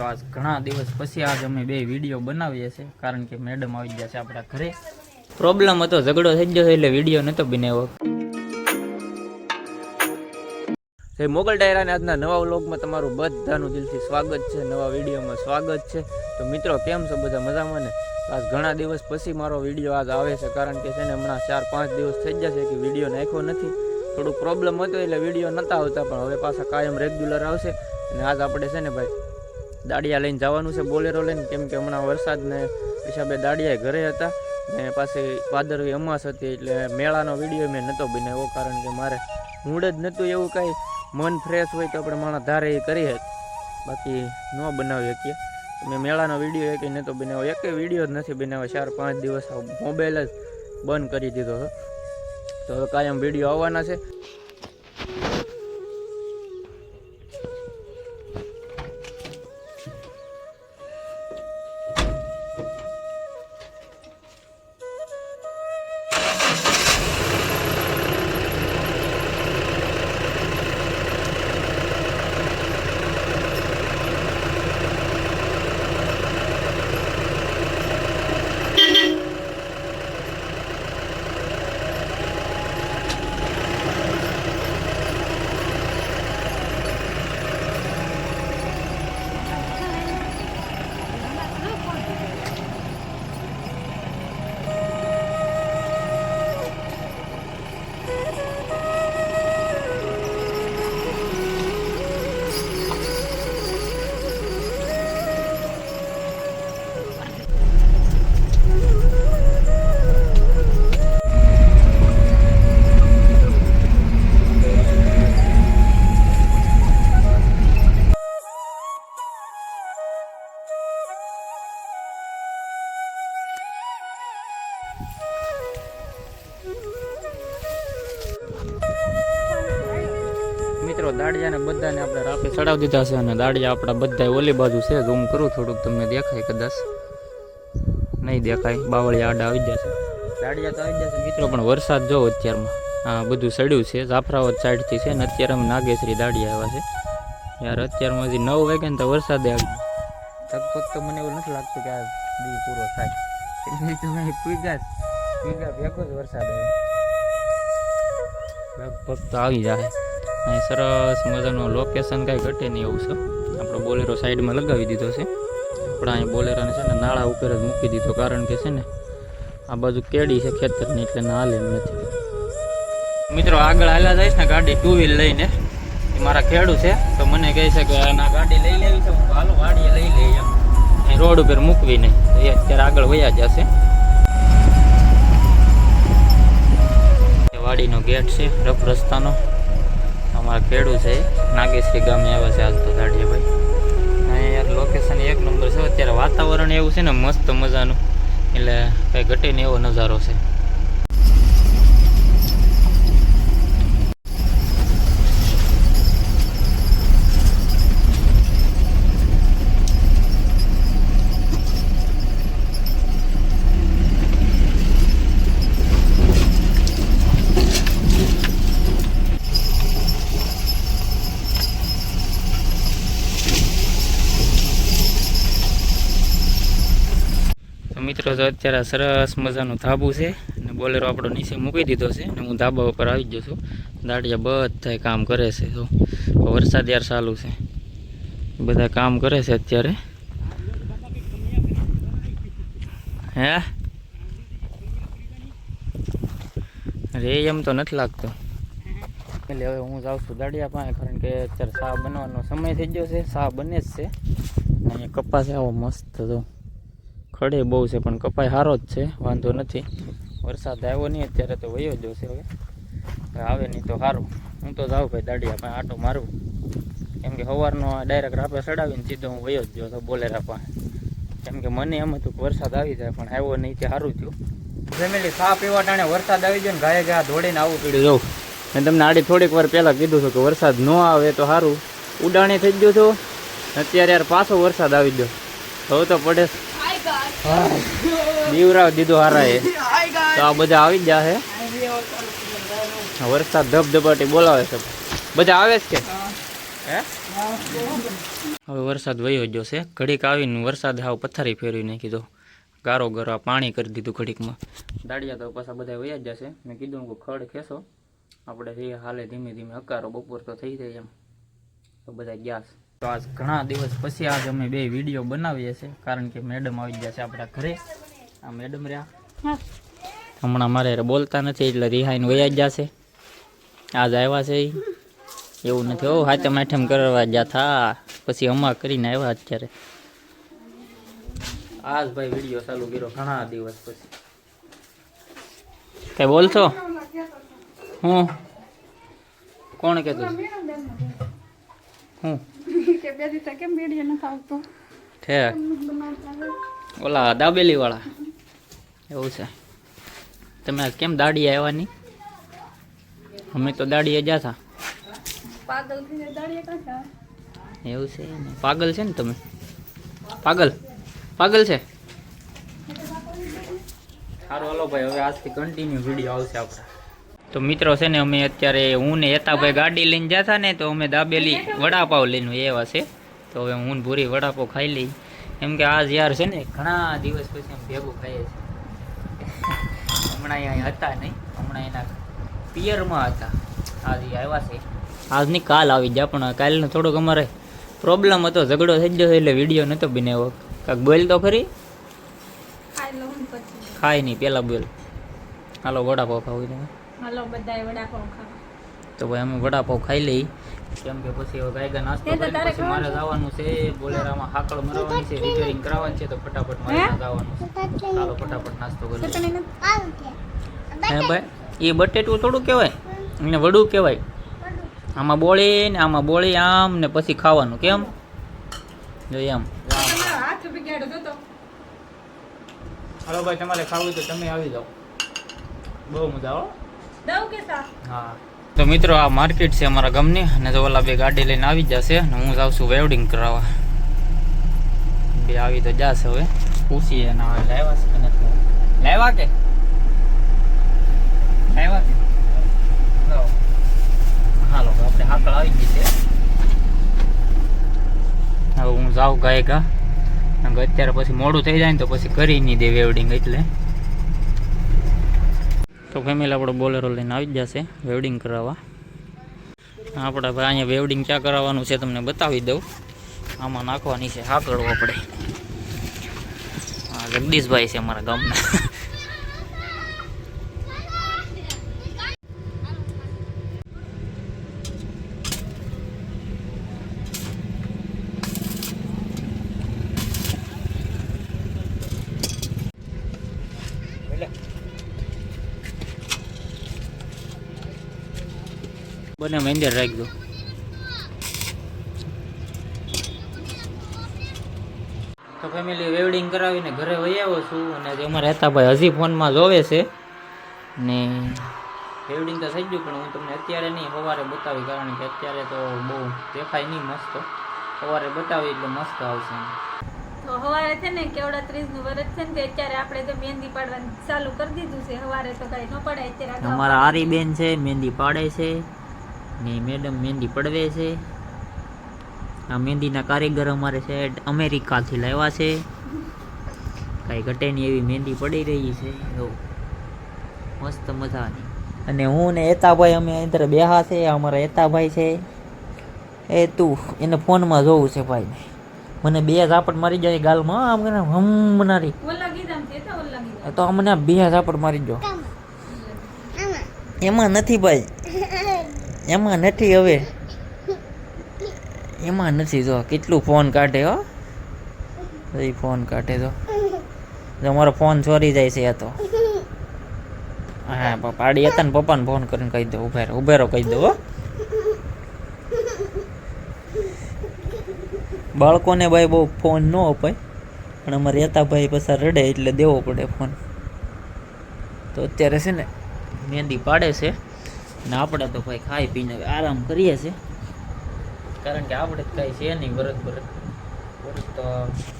તો આજ ઘણા દિવસ પછી આજ અમે બે વીડિયો બનાવીએ છીએ. કારણ કે મેડમ આવી ગયા છે આપણા ઘરે. પ્રોબ્લેમ હતો, ઝઘડો થઈ ગયો એટલે વીડિયો નતો બનાવ્યો. મોગલ ડાયરાને આજના નવા વ્લોગમાં તમારું બધાનું દિલથી સ્વાગત છે, નવા વિડીયોમાં સ્વાગત છે. તો મિત્રો, કેમ છો બધા મજામાં ને? આજ ઘણા દિવસ પછી મારો વીડિયો આજ આવે છે, કારણ કે છે ને હમણાં ચાર પાંચ દિવસ થઈ જશે કે વીડિયો નાખ્યો નથી. થોડુંક પ્રોબ્લેમ હતો એટલે વીડિયો નહોતા આવતા, પણ હવે પાછા કાયમ રેગ્યુલર આવશે. અને આજ આપણે છે ને ભાઈ દાડિયા લઈને જવાનું છે, બોલેરો લઈને, કેમ કે હમણાં વરસાદને હિસાબે દાડિયા ઘરે હતા ને પાસે ભાદરવી અમાસ હતી એટલે મેળાનો વીડિયો મેં નહોતો બનાવ્યો, કારણ કે મારે મૂડ જ નહોતું એવું કાંઈ. મન ફ્રેશ હોય તો આપણે માણસ ધારે એ કરીએ જ. બાકી ન બનાવી શકીએ. મેં મેળાનો વીડિયો એક નહોતો બનાવ્યો. એક વીડિયો જ નથી બનાવ્યો. ચાર પાંચ દિવસ મોબાઈલ જ બંધ કરી દીધો હતો તો કાયમ વીડિયો આવવાના છે. મિત્રો દાડિયાને બધાને આપણે રાપે ચડાવી દીધા છે અને દાડિયા આપણા બધા ઓલી બાજુ છે. ઝૂમ કરું થોડુંક તમને દેખાય કદાચ. નહીં દેખાય બાવળિયા આડા આવી જશે દાડિયા તો આવી જશે મિત્રો પણ વરસાદ જો અત્યારમાં. આ બધું સડ્યું છે જાફરાવત સાઈડથી છે ને અત્યારે અમે નાગેશ્રી દાડિયા આવ્યા છે. યાર અત્યારમાં હજી નવ વાગે ને તો વરસાદે આવી લગભગ તો મને એવું નથી લાગતું કે આ દી પૂરો થાય. એટલે ભેગો જ વરસાદ આવે લગભગ તો આવી જાય. અહીં સરસ મજાનું લોકેશન કાંઈ ઘટે નહીં એવું છે. આપણો બોલેરો સાઈડમાં લગાવી દીધો છે. આપણે અહીં બોલેરોને છે ને નાળા ઉપર જ મૂકી દીધો, કારણ કે છે ને આ બાજુ કેડી છે ખેતરની, એટલે ના હાલે નથી. મિત્રો આગળ હાલ્યા જઈશ ને ગાડી ટુ વ્હીલ લઈને. એ મારા ખેડૂ છે, તો મને કહે છે કે ના, ગાડી લઈ લેવી છે હાલો વાડીએ લઈ લઈએ અહીં રોડ ઉપર મૂકવી નહીં તો એ અત્યારે આગળ વયા જશે વાડીનો ગેટ છે, રફ રસ્તાનો. અમારા ખેડૂ છે. નાગેશ્રી ગામે આવ્યા છે આજ તો દાડિયાભાઈ. અહીં યાર લોકેશન એક નંબર છે. અત્યારે વાતાવરણ એવું છે ને મસ્ત મજાનું. એટલે કંઈ ઘટે ને એવો નજારો છે તો મિત્રો તો અત્યારે સરસ મજાનું ધાબુ છે અને બોલેરો આપણો નીચે મૂકી દીધો છે અને હું ધાબા ઉપર આવી ગયો છું. દાડિયા બધા કામ કરે છે તો વરસાદ યાર ચાલુ છે. બધા કામ કરે છે અત્યારે. હે? રે એમ તો નથી લાગતો. એટલે હવે હું જાઉં છું દાડિયા પાસે કારણ કે અત્યારે શા બનવાનો સમય થઈ ગયો છે. સાહ બને જ છે. અહીંયા કપાસ આવો મસ્ત તો ખડે બહુ છે, પણ કપાઈ સારો જ છે, વાંધો નથી. વરસાદ આવ્યો નહીં, અત્યારે તો વયો જ હવે. હવે આવે નહીં તો સારું હું તો જાઉં ભાઈ દાડિયા પાસે, આટો મારું. કેમ કે સવારનો ડાયરેક્ટ રાપે ચડાવીને સીધો હું વયો જ ગયો તો બોલેરા પાસે. કેમ કે મને એમ હતું કે વરસાદ આવી જાય, પણ આવ્યો નહીં તે સારું થયું. ફેમિલી ખા પીવા ટાણે વરસાદ આવી ગયો ને, ગાય ગયા દોડીને આવું પડ્યું. જવું મેં તમને આડી થોડીક વાર પહેલાં કીધું હતું કે વરસાદ ન આવે તો સારું ઉડાણી થઈ ગયું છો અત્યારે યાર પાછો વરસાદ આવી ગયો. હવે તો પડે દીવરાવ દીધો હારા એ. તો આ બધા આવી ગયા છે વરસાદ ધબધબાટી બોલાવે છે. બધા આવે છે કે? હવે વરસાદ વયો ગયો છે. ઘડીક આવીને વરસાદ હાવ પથારી ફેરવી નાખી દો ગારો ગારો પાણી કરી દીધું ઘડીકમાં. દાડિયા તો પાછા બધા વયા જ જશે મેં કીધું કે ખડ ખેંચો. આપણે હાલે ધીમે ધીમે હકારો બપોર તો થઈ જાય એમ. તો બધા ગયા તો આજ ઘણા દિવસ પછી આજ અમે બે વીડિયો બનાવીએ છીએ. કારણ કે મેડમ આવી ગયા છે આપણા ઘરે. આ મેડમ રહ્યા. હમણાં મારે બોલતા નથી એટલે રિહાઈને વયા જ જશે આજ આવ્યા છે. એવું નથી. ઓ હાથે માઠેમ કરવા ગયા થા. પછી અમા કરીને આવ્યા અત્યારે. આજ ભાઈ વીડિયો ચાલુ કર્યો ઘણા દિવસ પછી. કઈ બોલશો? હું? કોણ કહેતું હું? કે બે દિવસે કેમ વીડિયો નથી આવતો ઠેક ઓલા દાબેલી વાળા એવું છે. તમે કેમ દાડી આવવાની અમે તો દાડીએ જાતા હતા. પાગલ થઈને દાડીએ કાઢા એવું છે ને. પાગલ છે ને તમે? પાગલ? પાગલ છે? સારું હાલો ભાઈ હવે આજથી કન્ટિન્યુ વીડિયો આવશે આપણા. તો મિત્રો છે ને અમે અત્યારે હું ને હેતાભાઈ ગાડી લઈને જતા ને તો અમે દાબેલી વડાપાવ લઈને એવા છે. તો હવે હું ભૂરી વડાપાવ ખાઈ લઈ. એમ કે આજ યાર છે ને ઘણા દિવસ પછી એમ ભેગું ખાઈએ છીએ. હમણાં અહીંયા હતા નહીં હમણાં એના પિયરમાં હતા. આજ આવ્યા છે. આજની કાલ આવી ગયા પણ કાલનો થોડોક અમારે પ્રોબ્લેમ હતો ઝઘડો થઈ ગયો એટલે વીડિયો નહોતો બનાવ્યો કાંક બોલ તો ખરી? ખાય નહીં પહેલાં બોલ. હાલો વડાપાવ ખાવું તમે હાલો ખાવા. તો ભાઈ અમે વડાપાવ ખાઈ લઈ. કેમ કે પછી હવે ગાયગા નાસ્તો તારે પછી મારે જવાનું છે. બોલેરામાં હાકળ મરવાની છે રિપેરિંગ કરાવવાની છે તો ફટાફટ મારે? જવાનું છે. ચાલો ફટાફટ નાસ્તો કરી. હે ભાઈ એ બટેટું થોડું કહેવાય? એને વડું કહેવાય? આમાં બોળી ને આમાં બોળી આમ ને પછી ખાવાનું કેમ? જો એમ. હાથ બિગાડો તો તો હાલો ભાઈ તમારે ખાવું તો તમે આવી જાઓ. બહુ મજા આવો. તો મિત્રો, આ માર્કેટ છે અમારા ગામની, અને જો ઓલા બે ગાડી લઈને આવી જશે, અને હું જાઉં છું વેવડિંગ કરાવવા. બે આવી તો જશે હવે. પૂછીએ ના હવે લાવ્યા છે કે નથી લાવ્યા. કે? લાવ્યા કે. હાલો. આપણે હાકળ આવી ગઈ છે. હવે હું જાઉં ગાય ગા અત્યારે પછી મોડું થઈ જાય ને તો પછી કરી નહીં દે વેવડિંગ એટલે. તો ફેમિલી આપણો બોલેરો લઈને આવી જ જશે વેલ્ડિંગ કરાવવા. આપણે ભાઈ અહીંયા વેલ્ડિંગ ક્યાં કરાવવાનું છે તમને બતાવી દઉં. આમાં નાખવાની છે હાકડો આપણે હા જગદીશભાઈ છે અમારા ગામના. બંને મેંદર રાખી દો તો ફેમિલી વેવડિંગ કરાવીને ઘરે વહી આવો છું અને જે અમારા હેતાભાઈ હજી ફોનમાં જોવે છે ને વેવડિંગ તો થઈ ગયું પણ હું તમને અત્યારે નહીં સવારે બતાવી કારણ કે અત્યારે તો બહુ દેખાય નહીં મસ્ત. સવારે બતાવી એટલે મસ્ત આવશે. તો સવારે છે ને કેવડા ત્રીસનું વરસ છે ને અત્યારે આપણે તો મહેંદી પાડવાનું ચાલુ કરી દીધું છે. સવારે તો કઈ ન પડાય અત્યારે અમારા અમારા આરીબેન છે મહેંદી પાડે છે. ને મેડમ મહેંદી પડવે છે. આ મહેંદીના કારીગર અમારે છે અમેરિકાથી લાવ્યા છે. કાંઈ ઘટે નહીં એવી મહેંદી પડી રહી છે. એવું મસ્ત મજાની. અને હું ને એતાભાઈ અમે અંદર બેહા છે અમારા એતાભાઈ છે. એ તું એને ફોનમાં જોવું છે ભાઈ. મને બે ઝાપટ મારી જાય ગાલમાં આમ કરીને હમ બનારી ઓલા તો ઓલા ગીધામ તો અમને બે ઝાપટ મારી જો એમાં નથી ભાઈ. એમાં નથી હવે. એમાં નથી જો, કેટલું ફોન કાઢે હો. એ ફોન કાઢે તો મારો ફોન ચોરી જાય છે આ તો. હા પાડી હતા ને પપ્પાને ફોન કરીને કહી દો, ઉભેરો ઉભેરો કહી દો બાળકોને ભાઈ બહુ ફોન ન અપાય, પણ અમારે રહેતા ભાઈ પાછા રડે એટલે દેવો પડે ફોન. તો અત્યારે છે ને, મહેંદી પાડે છે. અને આપણે તો ભાઈ ખાઈ પીને આરામ કરીએ છીએ. કારણ કે આપણે કાંઈ છે નહીં વરત વરત વરત તો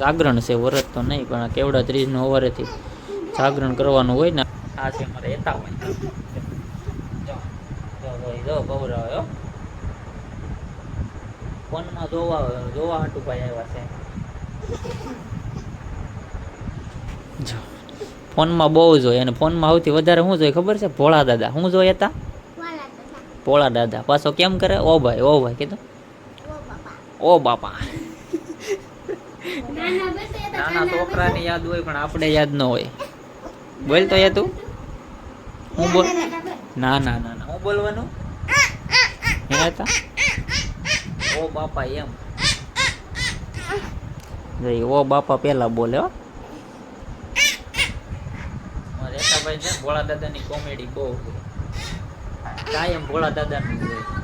જાગરણ છે વરત તો નહીં પણ કેવડા ત્રીજનું સવારેથી જાગરણ કરવાનું હોય ને. આ છે મારે એતા હોય જો જો ભાઈ જો ગૌરવ હો. ફોનમાં જોવા જોવા હાટુ ભાઈ આવ્યા છે. ફોનમાં બહુ જોઈએ અને ફોનમાં સૌથી વધારે શું જોઈએ ખબર છે? ભોળા દાદા. શું જોઈએ હતા? ભોળા દાદા. પાછો કેમ કરે? ઓ ભાઈ ઓ ભાઈ કીધું. ઓ બાપા. નાના છોકરાની યાદ હોય પણ આપણે યાદ ન હોય. બોલ તો યા તું. હું બોલ ના ના ના ના. હું બોલવાનું? હે તા. ઓ બાપા એમ. જઈ ઓ બાપા પહેલા બોલે હો. રેખાભાઈ છે ભોળા દાદાની કોમેડી બહુ કાયમ ભોળા દાદાનું હોય